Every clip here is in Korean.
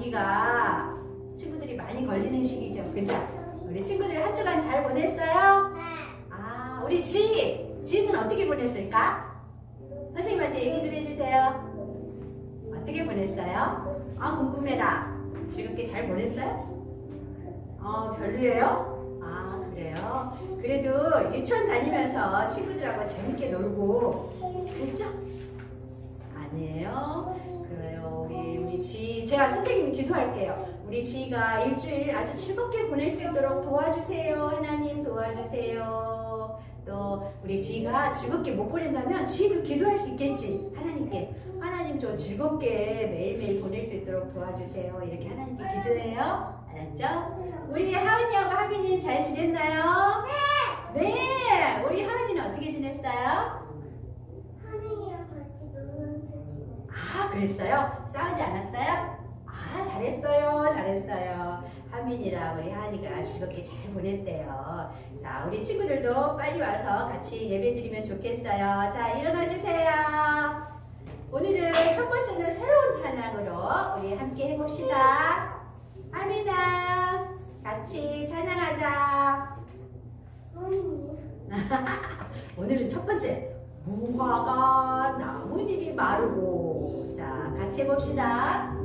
감기가 친구들이 많이 걸리는 시기죠. 그죠? 우리 친구들 한 주간 잘 보냈어요? 아, 우리 지! 지는 어떻게 보냈을까? 선생님한테 얘기 좀 해주세요. 어떻게 보냈어요? 아, 궁금해라. 즐겁게 잘 보냈어요? 어, 별로예요? 아, 그래요? 그래도 유치원 다니면서 친구들하고 재밌게 놀고 그랬죠? 아니에요? 제가 선생님이 기도할게요. 우리 지가 일주일 아주 즐겁게 보낼 수 있도록 도와주세요. 하나님 도와주세요. 또 우리 지가 즐겁게 못 보낸다면 지도 기도할 수 있겠지. 하나님께. 하나님 저 즐겁게 매일매일 보낼 수 있도록 도와주세요. 이렇게 하나님께 기도해요. 알았죠? 우리 하은이하고 하빈이는 잘 지냈나요? 네! 네! 우리 하은이는 어떻게 지냈어요? 아, 그랬어요? 싸우지 않았어요? 아, 잘했어요. 잘했어요. 하민이랑 우리 하은이가 즐겁게 잘 보냈대요. 자, 우리 친구들도 빨리 와서 같이 예배 드리면 좋겠어요. 자, 일어나 주세요. 오늘은 첫 번째는 새로운 찬양으로 우리 함께 해봅시다. 하민아, 같이 찬양하자. 오늘은 첫 번째 무화과 나뭇잎이 마르고 자 같이 해봅시다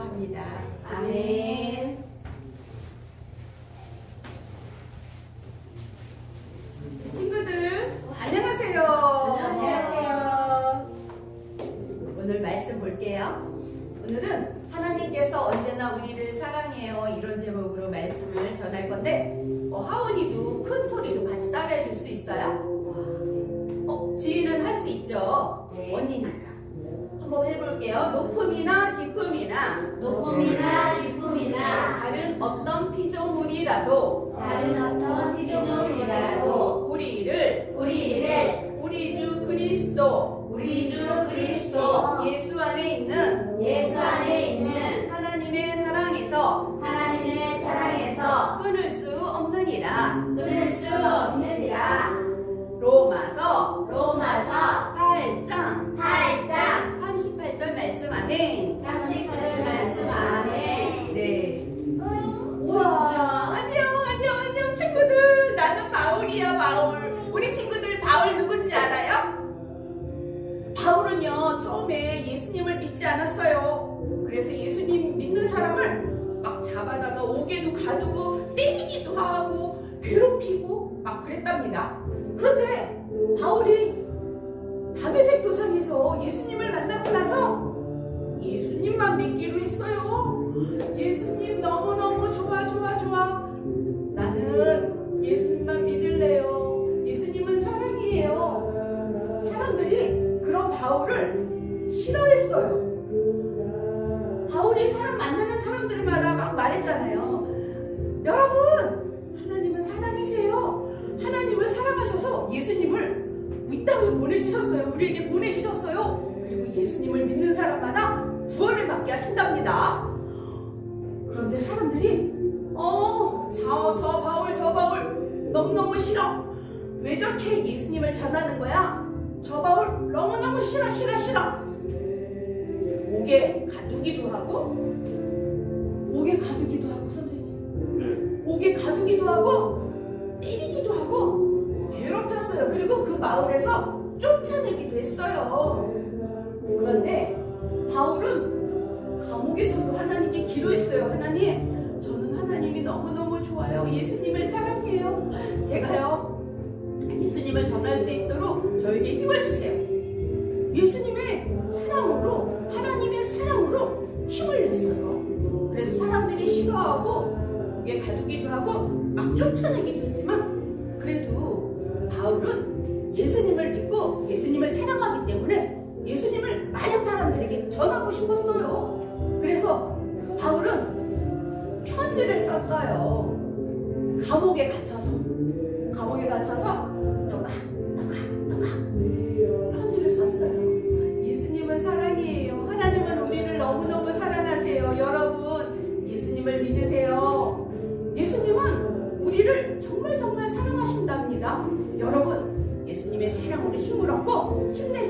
축원합니다. 아멘. 우리 주 바울은요, 처음에 예수님을 믿지 않았어요. 그래서 예수님 믿는 사람을 막 잡아다가 옥에도 가두고 때리기도 하고 괴롭히고 막 그랬답니다. 그런데 바울이 다메섹 도상에서 예수님을 만나고 나서 예수님만 믿기로 했어요. 예수님 너무너무 좋아 좋아 좋아 나는 싫어했어요 바울이 사람 만나는 사람들마다 막 말했잖아요 여러분 하나님은 사랑이세요 하나님을 사랑하셔서 예수님을 이 땅에 보내주셨어요 우리에게 보내주셨어요 그리고 예수님을 믿는 사람마다 구원을 받게 하신답니다 그런데 사람들이 어, 저, 저 바울, 저 바울 너무너무 싫어. 왜 저렇게 예수님을 전하는 거야? 저 바울 너무너무 싫어, 싫어, 싫어. 옥에 가두기도 하고, 옥에 가두기도 하고, 선생님. 옥에 가두기도 하고, 때리기도 하고, 괴롭혔어요. 그리고 그 마을에서 쫓아내기도 했어요. 그런데 바울은 감옥에서도 하나님께 기도했어요. 하나님, 저는 하나님이 너무너무 좋아요. 예수님을 사랑해요. 제가요, 예수님을 전할 수 있도록 저에게 힘을 주세요. 예수님 얻고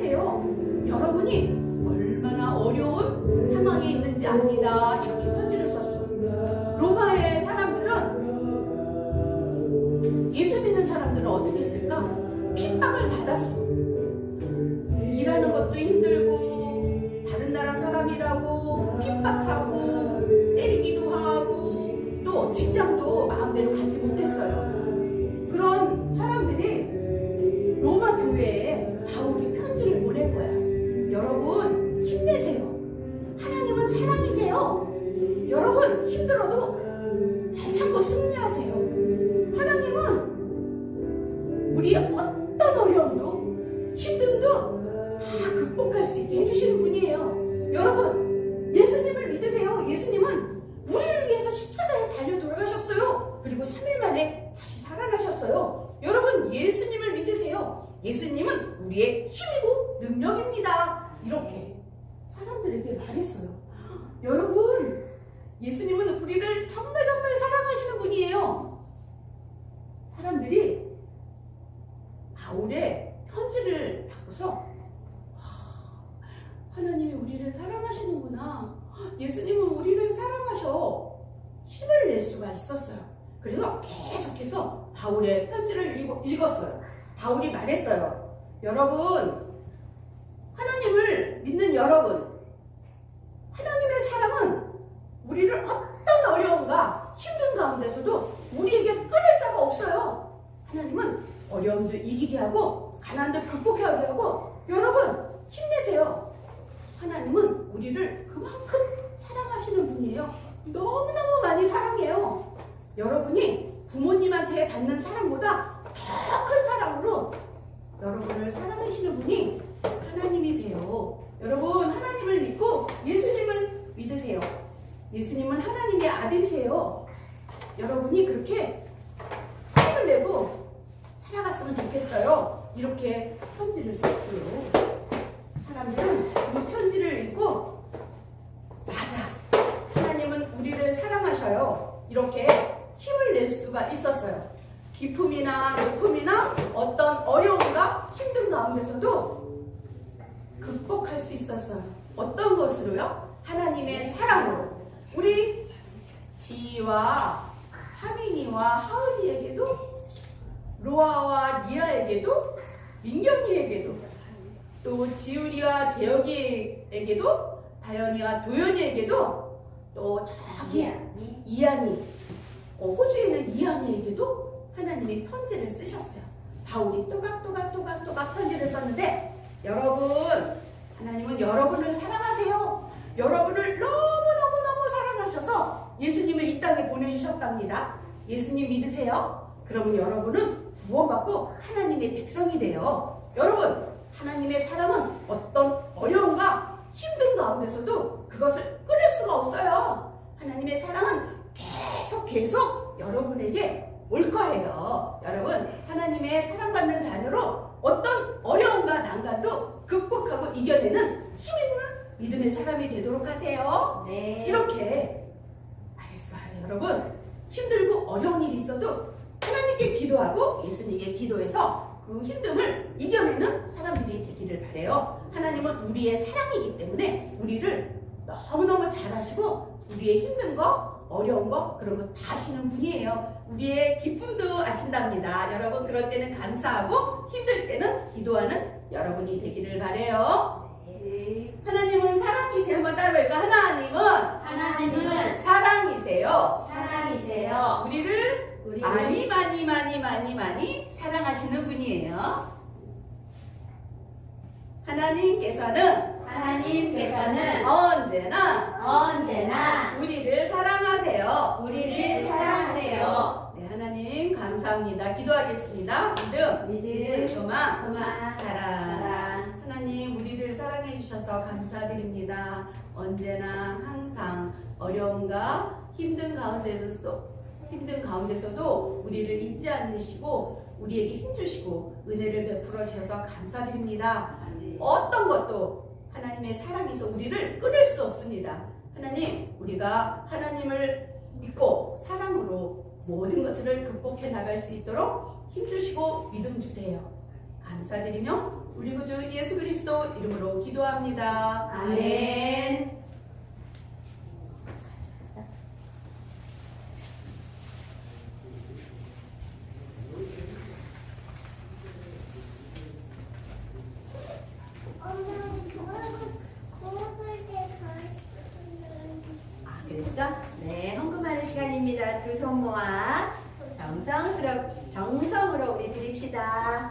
예수님은 우리를 사랑하셔. 힘을 낼 수가 있었어요. 그래서 계속해서 바울의 편지를 읽- 읽었어요. 바울이 말했어요. 여러분, 하나님을 믿는 여러분, 하나님의 사랑은 우리를 어떤 어려움과 힘든 가운데서도 우리에게 끊을 자가 없어요. 하나님은 어려움도 이기게 하고 가난도 극복하게 하고 여러분 힘내세요. 하나님은 우리를 그만큼 사랑하시는 분이에요. 너무너무 많이 사랑해요. 여러분이 부모님한테 받는 사랑보다 더 큰 사랑으로 여러분을 사랑하시는 분이 하나님이세요. 여러분 하나님을 믿고 예수님을 믿으세요. 예수님은 하나님의 아들이세요. 여러분이 그렇게 힘을 내고 살아갔으면 좋겠어요. 이렇게 편지를 썼어요. 사람들은 이 편지를 읽고 맞아. 하나님은 우리를 사랑하셔요. 이렇게 힘을 낼 수가 있었어요. 기품이나 높음이나 어떤 어려움과 힘든 가운데서도 극복할 수 있었어요. 어떤 것으로요? 하나님의 사랑으로. 우리 지희와 하민이와 하은이에게도 로아와 리아에게도 민경이에게도 또 지율이와 재혁이에게도 다현이와 도현이에게도 또 저기 이한이 어, 호주에 있는 이한이에게도 하나님이 편지를 쓰셨어요. 바울이 또각또각 또각또각 편지를 썼는데 여러분 하나님은 여러분을 사랑하세요. 여러분을 너무너무너무 사랑하셔서 예수님을 이 땅에 보내주셨답니다. 예수님 믿으세요? 그러면 여러분은 구원받고 하나님의 백성이 돼요. 여러분 하나님의 사랑은 어떤 어려움과 힘든 가운데서도 그것을 끊을 수가 없어요. 하나님의 사랑은 계속 계속 여러분에게 올 거예요. 여러분, 하나님의 사랑받는 자녀로 어떤 어려움과 난관도 극복하고 이겨내는 힘 있는 믿음의 사람이 되도록 하세요. 네. 이렇게 알겠어요. 여러분, 힘들고 어려운 일이 있어도 하나님께 기도하고 예수님께 기도해서 그 힘듦을 이겨내는 사람들이 되기를 바래요. 하나님은 우리의 사랑이기 때문에 우리를 너무너무 잘하시고 우리의 힘든 거, 어려운 거 그런 거 다 아시는 분이에요. 우리의 기쁨도 아신답니다. 여러분 그럴 때는 감사하고 힘들 때는 기도하는 여러분이 되기를 바래요. 네. 하나님은 사랑이세요. 한번 따라해볼까? 하나님은 하나님은 사랑이세요. 사랑이세요. 우리를 우리를 많이 많이 많이 많이 많이 사랑하시는 분이에요. 하나님께서는 하나님께서는 언제나 언제나 우리를 사랑하세요. 우리를 사랑하세요. 네, 하나님 감사합니다. 기도하겠습니다. 믿음, 믿음, 소망, 소망, 사랑. 사랑. 하나님 우리를 사랑해 주셔서 감사드립니다. 언제나 항상 어려움과 힘든 가운데서도 힘든 가운데서도 우리를 잊지 않으시고 우리에게 힘 주시고 은혜를 베풀어 주셔서 감사드립니다. 어떤 것도 하나님의 있어 우리를 끊을 수 없습니다. 하나님, 우리가 하나님을 믿고 사랑으로 모든 것들을 극복해 나갈 수 있도록 힘주시고 믿음 주세요. 감사드리며 우리 구주 예수 그리스도 이름으로 기도합니다. 아멘. 아, 그랬어? 네, 헌금하는 시간입니다. 두 손 모아 정성스럽, 정성으로 우리 드립시다.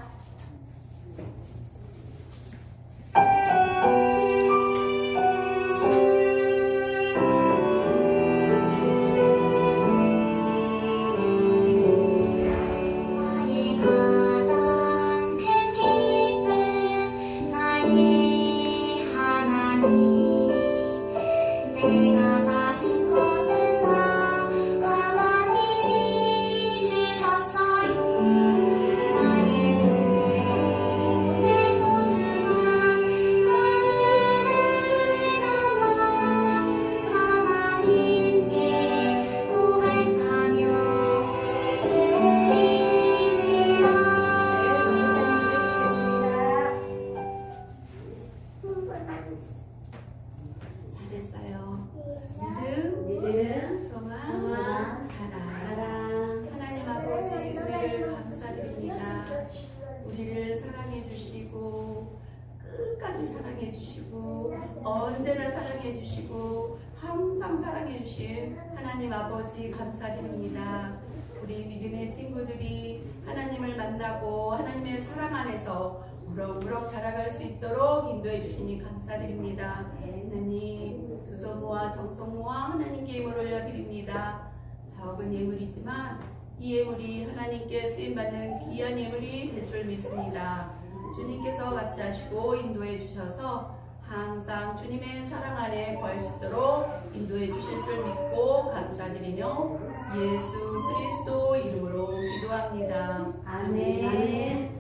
안에서 무럭무럭 자라갈 수 있도록 인도해 주시니 감사드립니다. 하나님 조성모와 정성모와 하나님께 예물 올려드립니다. 적은 예물이지만 이 예물이 하나님께 쓰임받는 귀한 예물이 될 줄 믿습니다. 주님께서 같이 하시고 인도해 주셔서 항상 주님의 사랑 안에 거할 수 있도록 인도해 주실 줄 믿고 감사드리며 예수 그리스도 이름으로 기도합니다. 아멘.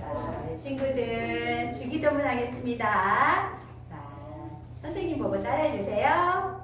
자, 친구들 주기도문 하겠습니다. 자, 선생님 보고 따라해 주세요.